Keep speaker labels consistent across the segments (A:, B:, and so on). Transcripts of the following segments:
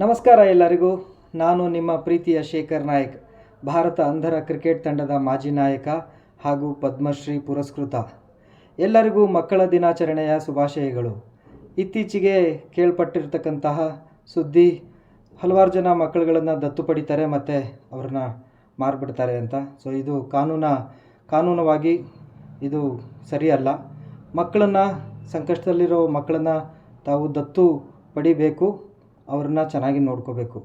A: ನಮಸ್ಕಾರ ಎಲ್ಲರಿಗೂ. ನಾನು ನಿಮ್ಮ ಪ್ರೀತಿಯ ಶೇಖರ್ ನಾಯಕ್, ಭಾರತ ಅಂಧರ ಕ್ರಿಕೆಟ್ ತಂಡದ ಮಾಜಿ ನಾಯಕ ಹಾಗೂ ಪದ್ಮಶ್ರೀ ಪುರಸ್ಕೃತ. ಎಲ್ಲರಿಗೂ ಮಕ್ಕಳ ದಿನಾಚರಣೆಯ ಶುಭಾಶಯಗಳು. ಇತ್ತೀಚೆಗೆ ಕೇಳ್ಪಟ್ಟಿರ್ತಕ್ಕಂತಹ ಸುದ್ದಿ, ಹಲವಾರು ಜನ ಮಕ್ಕಳುಗಳನ್ನು ದತ್ತು ಪಡಿತಾರೆ ಮತ್ತು ಅವ್ರನ್ನ ಮಾರ್ಬಿಡ್ತಾರೆ ಅಂತ. ಸೊ ಇದು ಕಾನೂನ, ಕಾನೂನವಾಗಿ ಇದು ಸರಿಯಲ್ಲ. ಮಕ್ಕಳನ್ನು, ಸಂಕಷ್ಟದಲ್ಲಿರೋ ಮಕ್ಕಳನ್ನು ತಾವು ದತ್ತು ಪಡಿಬೇಕು. ಅವ್ರನ್ನ ಚೆನ್ನಾಗಿ ನೋಡ್ಕೋಬೇಕು.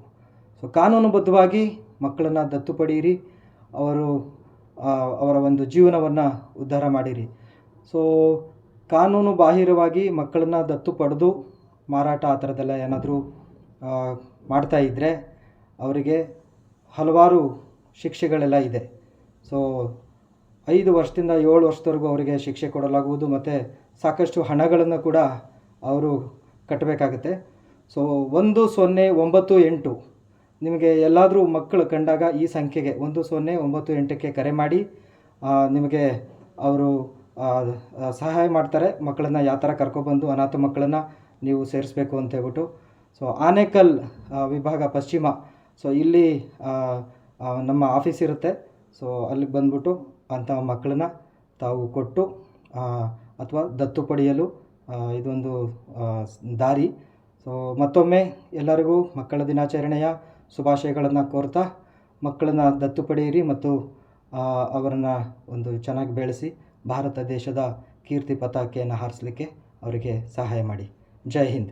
A: ಸೊ ಕಾನೂನುಬದ್ಧವಾಗಿ ಮಕ್ಕಳನ್ನು ದತ್ತು ಪಡೀರಿ ಅವರು ಅವರ ಒಂದು ಜೀವನವನ್ನು ಉದ್ಧಾರ ಮಾಡಿರಿ. ಸೊ ಕಾನೂನು ಬಾಹಿರವಾಗಿ ಮಕ್ಕಳನ್ನ ದತ್ತು ಪಡೆದು ಮಾರಾಟ ಆ ಥರದ್ದೆಲ್ಲ ಏನಾದರೂ ಮಾಡ್ತಾ ಇದ್ದರೆ ಅವರಿಗೆ ಹಲವಾರು ಶಿಕ್ಷೆಗಳೆಲ್ಲ ಇದೆ. ಸೊ ಐದು ವರ್ಷದಿಂದ ಏಳು ವರ್ಷದವರೆಗೂ ಅವರಿಗೆ ಶಿಕ್ಷೆ ಕೊಡಲಾಗುವುದು ಮತ್ತು ಸಾಕಷ್ಟು ಹಣಗಳನ್ನು ಕೂಡ ಅವರು ಕಟ್ಟಬೇಕಾಗತ್ತೆ. ಸೊ ಒಂದು ಸೊನ್ನೆ ಒಂಬತ್ತು ಎಂಟು. ನಿಮಗೆ ಎಲ್ಲಾದರೂ ಮಕ್ಕಳು ಕಂಡಾಗ ಈ ಸಂಖ್ಯೆಗೆ ಒಂದು ಸೊನ್ನೆ ಒಂಬತ್ತು ಎಂಟಕ್ಕೆ ಕರೆ ಮಾಡಿ. ನಿಮಗೆ ಅವರು ಸಹಾಯ ಮಾಡ್ತಾರೆ. ಮಕ್ಕಳನ್ನು ಯಾವ ಥರ ಕರ್ಕೊಬಂದು ಅನಾಥ ಮಕ್ಕಳನ್ನು ನೀವು ಸೇರಿಸ್ಬೇಕು ಅಂತ ಹೇಳ್ಬಿಟ್ಟು. ಸೊ ಆನೇಕಲ್ ವಿಭಾಗ ಪಶ್ಚಿಮ. ಸೊ ಇಲ್ಲಿ ನಮ್ಮ ಆಫೀಸ್ ಇರುತ್ತೆ. ಸೊ ಅಲ್ಲಿಗೆ ಬಂದ್ಬಿಟ್ಟು ಅಂಥ ಮಕ್ಕಳನ್ನ ತಾವು ಕೊಟ್ಟು ಅಥವಾ ದತ್ತು ಪಡೆಯಲು ಇದೊಂದು ದಾರಿ. ಸೊ ಮತ್ತೊಮ್ಮೆ ಎಲ್ಲರಿಗೂ ಮಕ್ಕಳ ದಿನಾಚರಣೆಯ ಶುಭಾಶಯಗಳನ್ನು ಕೋರ್ತಾ, ಮಕ್ಕಳನ್ನು ದತ್ತು ಪಡೆಯಿರಿ ಮತ್ತು ಅವರನ್ನು ಒಂದು ಚೆನ್ನಾಗಿ ಬೆಳೆಸಿ ಭಾರತ ದೇಶದ ಕೀರ್ತಿ ಪತಾಕೆಯನ್ನು ಹಾರಿಸ್ಲಿಕ್ಕೆ ಅವರಿಗೆ ಸಹಾಯ ಮಾಡಿ. ಜೈ ಹಿಂದ್.